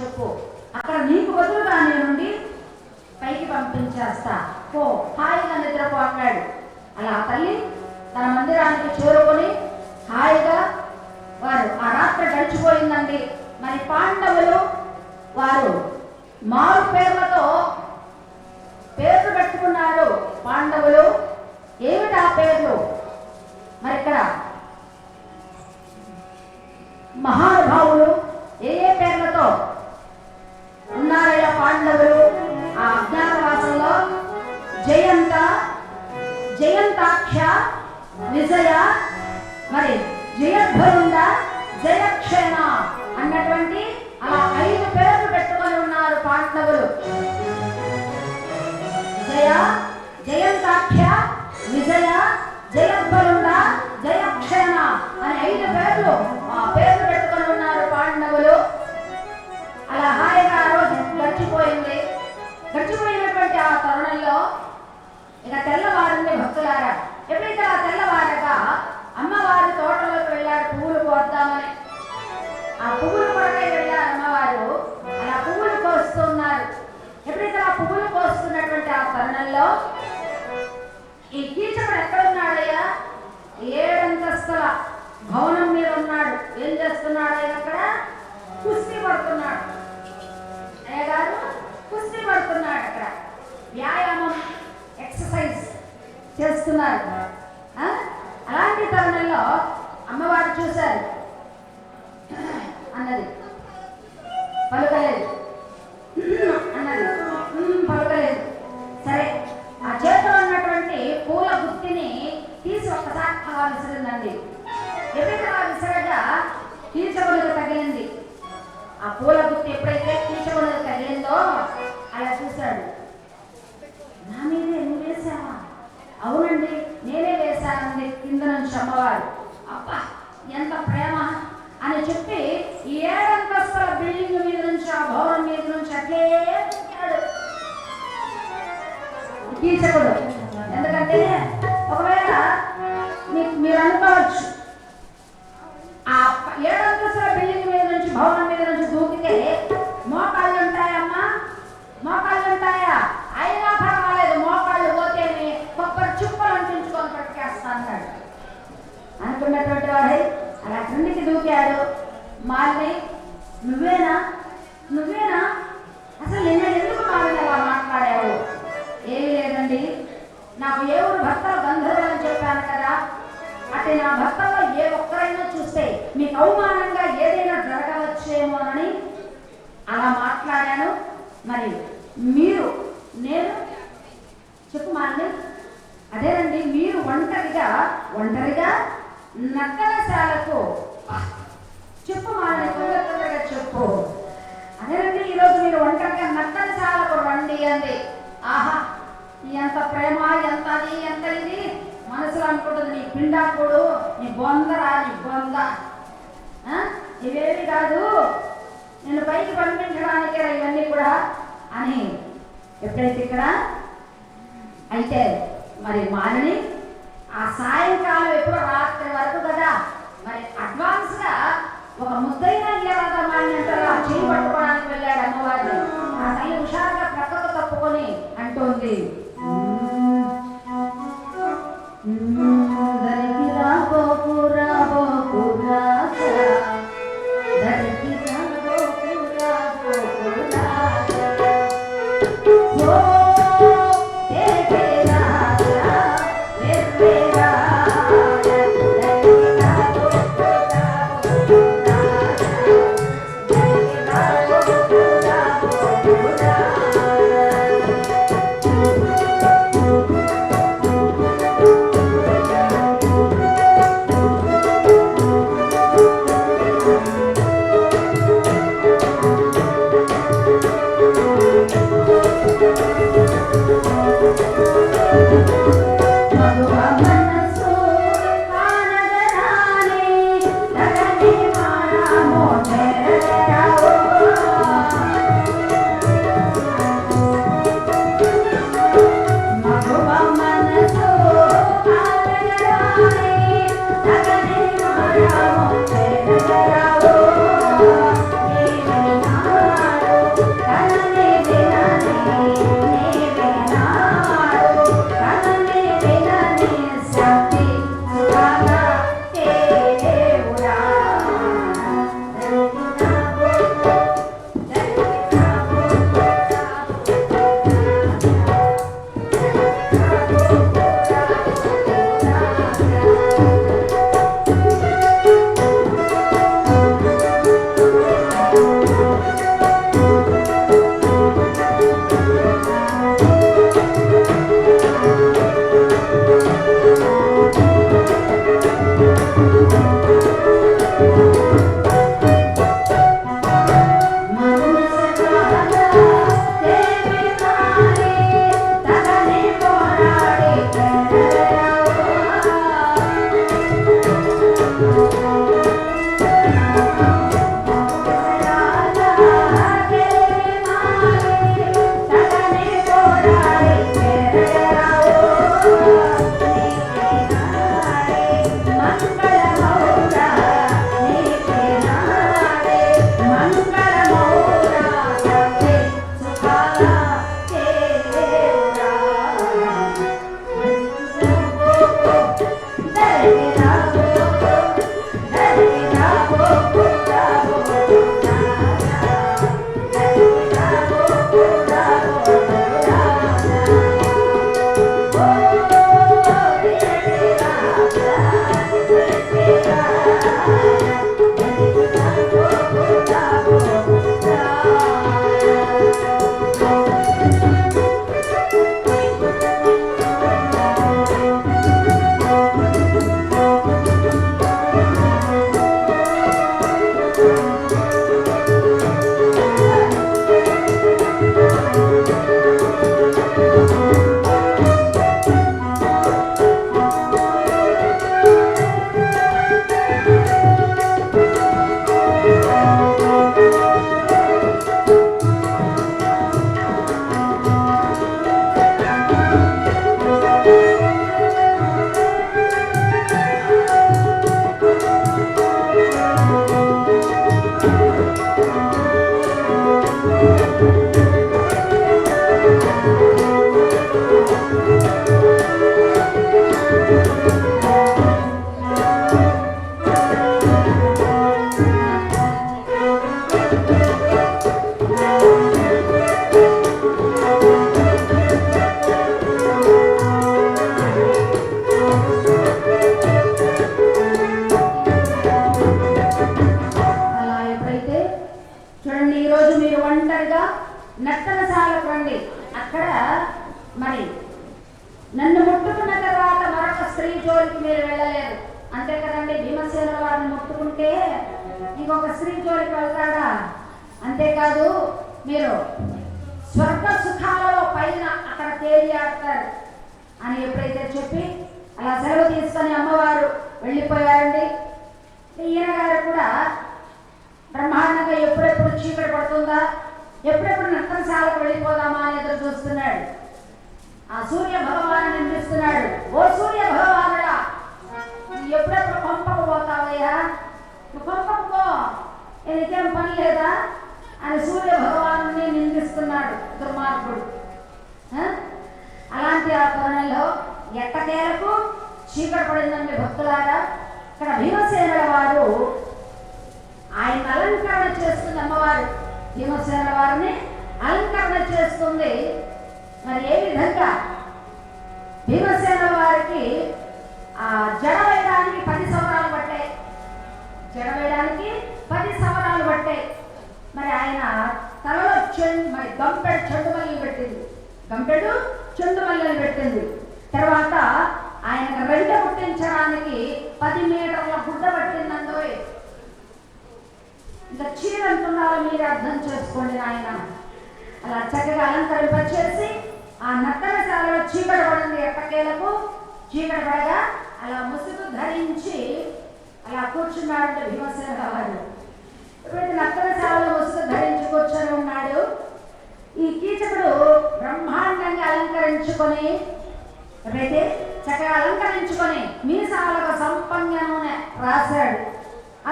చెప్పు. అక్కడ నీకు బదులుగా నేనుండి పైకి పంపించేస్తా. పో. హాయిగా నిద్రపో అన్నాడు. అలా తల్లి తన మందిరానికి చేరుకొని హాయిగా వారు ఆ రాత్రి గడిచిపోయిందండి. మరి పాండవులు వారు మారు పేర్లతో పేర్లు పెట్టుకున్నారు. పాండవులు ఏమిటి ఆ పేర్లు? మరి ఇక్కడ మహా ఇక తెల్లవారింది భక్తులారా. ఎప్పుడైతే ఆ తెల్లవారగా అమ్మవారి తోటలోకి వెళ్ళారు పువ్వులు కోద్దామని. ఆ పువ్వులు కొరకే వెళ్ళారు అమ్మవారు. అలా పువ్వులు కోస్తున్నారు. ఎప్పుడైతే ఆ పువ్వులు కోస్తున్నటువంటి ఆ తరుణంలో ఈ కీచకుడు ఎక్కడ ఉన్నాడయ్యా ఏడంతస్తుల భవనం మీద ఉన్నాడు. ఏం చేస్తున్నాడు ఆయన అక్కడ? కుస్తీ పడుతున్నాడు. అయ్యగారు కుస్తీ పడుతున్నాడు అక్కడ. వ్యాయామం ఎక్సర్సైజ్ చేస్తున్నారు ఆ? అలాంటి తరుణంలో అమ్మవారు చూశారు కింద నుంచి అమ్మవారు అబ్బా ఎంత ప్రేమ? అని చెప్పి ఏడంతస్తుల బిల్డింగ్ మీద నుంచి ఆ భవనం మీద నుంచి అట్లే తీర్చకూడదు ఎందుకంటే ఒకవేళ మీకు మీరు అనుకోవచ్చు ఆ ఏడంతస్తుల బిల్డింగ్ మీద నుంచి భవనం మీద నుంచి దూకితే మోకాళ్ళు ఉంటాయమ్మా? మోకాళ్ళు ఉంటాయా? అలా మాట్లాడాను. మరి మీరు నేను చెప్పు మాల్ని అదేనండి మీరు ఒంటరిగా ఒంటరిగా నక్కలశాలకు. చెప్పు మాల్ని తొందర తొందరగా చెప్పు. అదేనండి ఈరోజు మీరు ఒంటరిగా నక్కలశాలకు రండి అండి ఆహా ఎంత ప్రేమ ఎంత అది ఎంత ఇది? మనసులో అనుకుంటుంది నీ పిండాకుడు నీ బొందరా నీ బొంద. ఇవేమి ఇవేవి కాదు నేను పైకి పంపించడానికి ఇవన్నీ కూడా? అని ఎప్పుడైతే ఇక్కడ అయితే మరి మాలిని ఆ సాయంకాలం ఎప్పుడు రాత్రి వరకు కదా మరి అడ్వాన్స్గా ఒక ముద్దైన ఇయ్యరాదా మాలిని ఆ చేయి పట్టుకోవడానికి వెళ్ళాడు అమ్మవారిని. ఆ తల్లి హుషారుగా ప్రక్కకు తప్పుకొని అంటోంది. జోలికి మీరు వెళ్ళలేరు. అంతే కదండి భీమసేన వారిని మొత్తుకుంటే ఇంకొక స్త్రీ జోలికి వెళ్తాడా? అంతేకాదు మీరు స్వర్గ సుఖాలలో పైన అక్కడ తేలియాడతారు అని ఎప్పుడైతే చెప్పి అలా సెలవు తీసుకొని అమ్మవారు వెళ్ళిపోయారండి. ఈయన గారు కూడా బ్రహ్మాండంగా ఎప్పుడెప్పుడు చీకటి పడుతుందా? ఎప్పుడెప్పుడు నర్తనశాలకు వెళ్ళిపోదామా అని ఎదురు చూస్తున్నాడు అమ్మవారు భీమసేన వారిని అలంకరణ చేస్తుంది. మరి ఏ విధంగా? భీమసేన వారికి ఆ జడ వేయడానికి పది సంవత్సరాలు పట్టాయి. జడ వేయడానికి పది సంవత్సరాలు పట్టాయి. మరి ఆయన తలలో చెండు మరి గంపెడు చెండు మల్లెలు పెట్టింది. గంపెడు చెండు మల్లెలు పెట్టింది. తర్వాత ఆయన వెంట పుట్టించడానికి పది మీటర్ గుడ్డ పట్టిందండోయ్ ఇంకా చీర అంటున్నారో మీరు అర్థం చేసుకోండి నాయన? అలా చక్కగా అలంకరింపచేసి ఆ నర్తనశాలలో చీకటి పడింది ఎట్టకేలకు చీకటి పడగా అలా ముసుగు ధరించి అలా కూర్చున్నాడు భీమసేన వారు ఇప్పుడు నర్తనశాలలో ముసుగు ధరించి కూర్చొని ఉన్నాడు. ఈ కీచకుడు బ్రహ్మాండంగా అలంకరించుకొని అయితే చక్కగా అలంకరించుకొని మీసాలకు సంపంగ నూనె రాశాడు.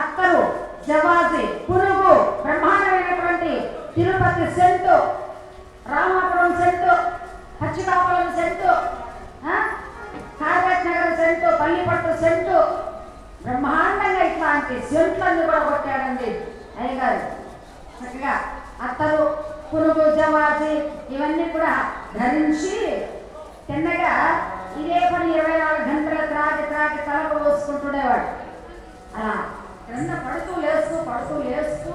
అత్తరు జవాజి పురుగు బ్రహ్మాండమైనటువంటి Tirupati scent Ramapuram scent Pachikapuram scent ఆ? నగర్ సెంటు పల్లిపట్టు సెంటు. బ్రహ్మాండంగా ఇట్లాంటి సెంట్లన్నీ కూడా కొట్టాడండి అయ్యగారు. చక్కగా అత్తరు పురుగు జవాజి ఇవన్నీ కూడా ధరించి తిన్నగా ఇదే పని ఇరవై నాలుగు గంటల త్రాగి త్రాగి తలకు పోసుకుంటుండేవాడు. అలా కింద పడుతూ లేస్తూ పడుతూ లేస్తూ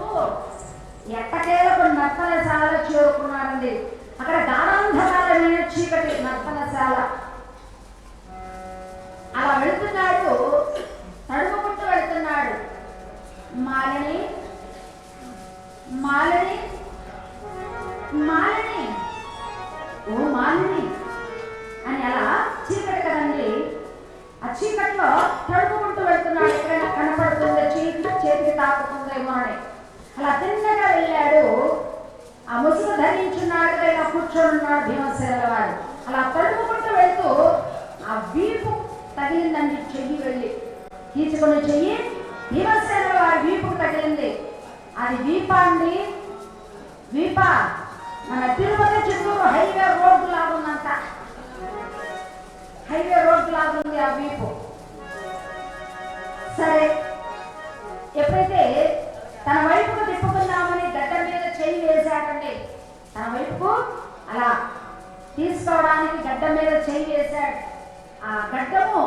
ఎట్టకేలకు నర్తనశాల చేరుకున్నారండి. అక్కడ గాఢాంధకారమైన చీకటి నర్తనశాల. అలా వెళుతున్నాడు తడుముకుంటూ వెళుతున్నాడు. మాలిని మాలిని మాలిని ఓ మాలిని అని అలా చీకటి కదండి. ఆ చీకట్లో తడుపుకుంటూ వెళ్తున్నాడు ఎక్కడైనా తాకుతుందేమో అని. అలా తిన్నగా వెళ్ళాడు. ఆ ముసుగు ధరించున్నాడు ఇలా కూర్చోనున్నాడు భీమసేన వారు. అలా తడుపుకుంటూ వెళ్తూ ఆ వీపు తగిలిందండి చెయ్యి వెళ్ళి. తీసుకుని చెయ్యి భీమసేన వారి వీపుకు తగిలింది. అది వీపాన్ని వీప? మన తిరుపతి చిత్తూరు హైవే రోడ్డు లాగుందంట హైవే రోడ్డు లాగుంది ఆ వీపు. సరే ఎప్పుడైతే తన వైపుకు తిప్పుకుందామని గడ్డ మీద చేయి వేశాడండి తన వైపుకు అలా తీసుకోవడానికి గడ్డ మీద చేయి వేశాడు. ఆ గడ్డము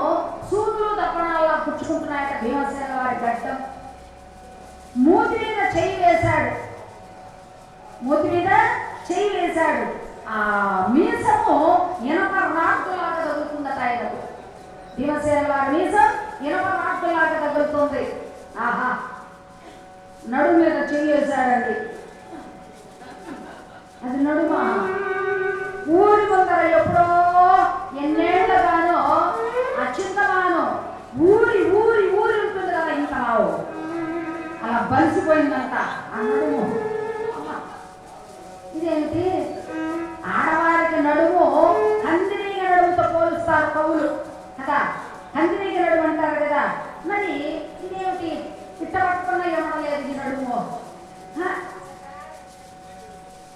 సూదులు దప్పనాలా పుచ్చుకుంటున్నాయట భీమసేన వారి గడ్డం. మూతి మీద చేయి వేశాడు. మూతి మీద చేయి వేశాడు. ఆ మీసము ఇనప రాడ్డులాగా తగులుతుందట ఆయనకు. భీమసేన వారి మీసం ఇనప రాడ్డులాగా తగులుతుంది. ఆహా. నడు మీద చెయ్యి అది నడుమ? ఊరి ముందర ఎప్పుడో ఎన్నేళ్ళగానో ఆ చింతమాను ఊరి ఊరి ఊరి ఉంటుంది కదా ఇంకా. రావు అలా బలిసిపోయిందంట ఆ నడుము. ఇదేంటి? ఆడవారికి నడుము కందిరీగ నడుముతో పోలుస్తారు కవులు. కదా? కందిరీగ నడుము అంటారు కదా. మరి ఇదేమిటి? ఇట్ట పట్టుకున్న ఏమనలేదు ఈ నడుము. హ?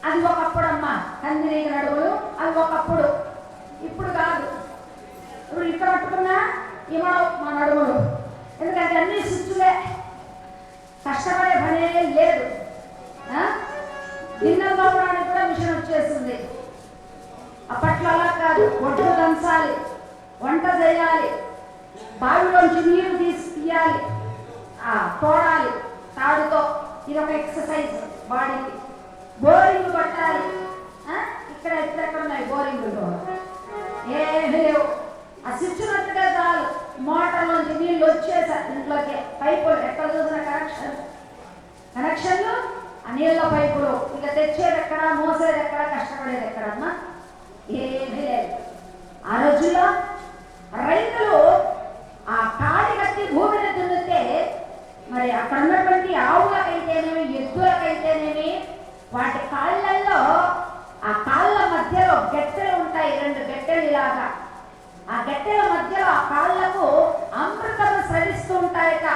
అది ఒకప్పుడు అమ్మా కందిరీగ నడుములు అది ఒకప్పుడు. ఇప్పుడు కాదు. ఇప్పుడు ఇక్కడ పట్టుకున్నా ఇవ్వడం మా నడుములు. ఎందుకంటే అన్ని స్విచ్లే కష్టపడే పనే లేదు. ఆ? గిన్నెలు తోమడానికి కూడా మిషన్ వచ్చేసింది. అప్పట్లో అలా కాదు ఒడ్డు దంచాలి వంట చేయాలి బావిలోంచి నీరు తీసి తీయాలి. తోడాలి తాడుతో ఇది ఒక ఎక్సర్సైజ్ బాడీకి బోరింగ్ కొట్టాలి. ఇక్కడ ఎక్కడెక్కడ ఉన్నాయి బోరింగ్లు? ఏమీ లేవు. ఆ స్విచ్ ఉన్నట్టుగా చాలు. మోటార్లోంచి నీళ్ళు వచ్చేసారు ఇంట్లోకి. పైపులు ఎక్కడ చూసిన కనెక్షన్ కనెక్షన్లు ఆ నీళ్ళ పైపులు. ఇక తెచ్చేది ఎక్కడ? మోసేది ఎక్కడ? కష్టపడేది ఎక్కడమ్మా ఏమీ లేదు. ఆ రోజుల్లో రైతులు మరి అక్కడ ఉన్నటువంటి ఆవులకైతేనేమి ఎద్దులకైతేనేమి వాటి కాళ్ళల్లో ఆ కాళ్ళ మధ్యలో గట్టెలు ఉంటాయి. రెండు గట్టెలు ఇలాగా. ఆ గట్టెల మధ్యలో ఆ కాళ్ళకు అమృతం ఉంటాయి ఉంటాయట.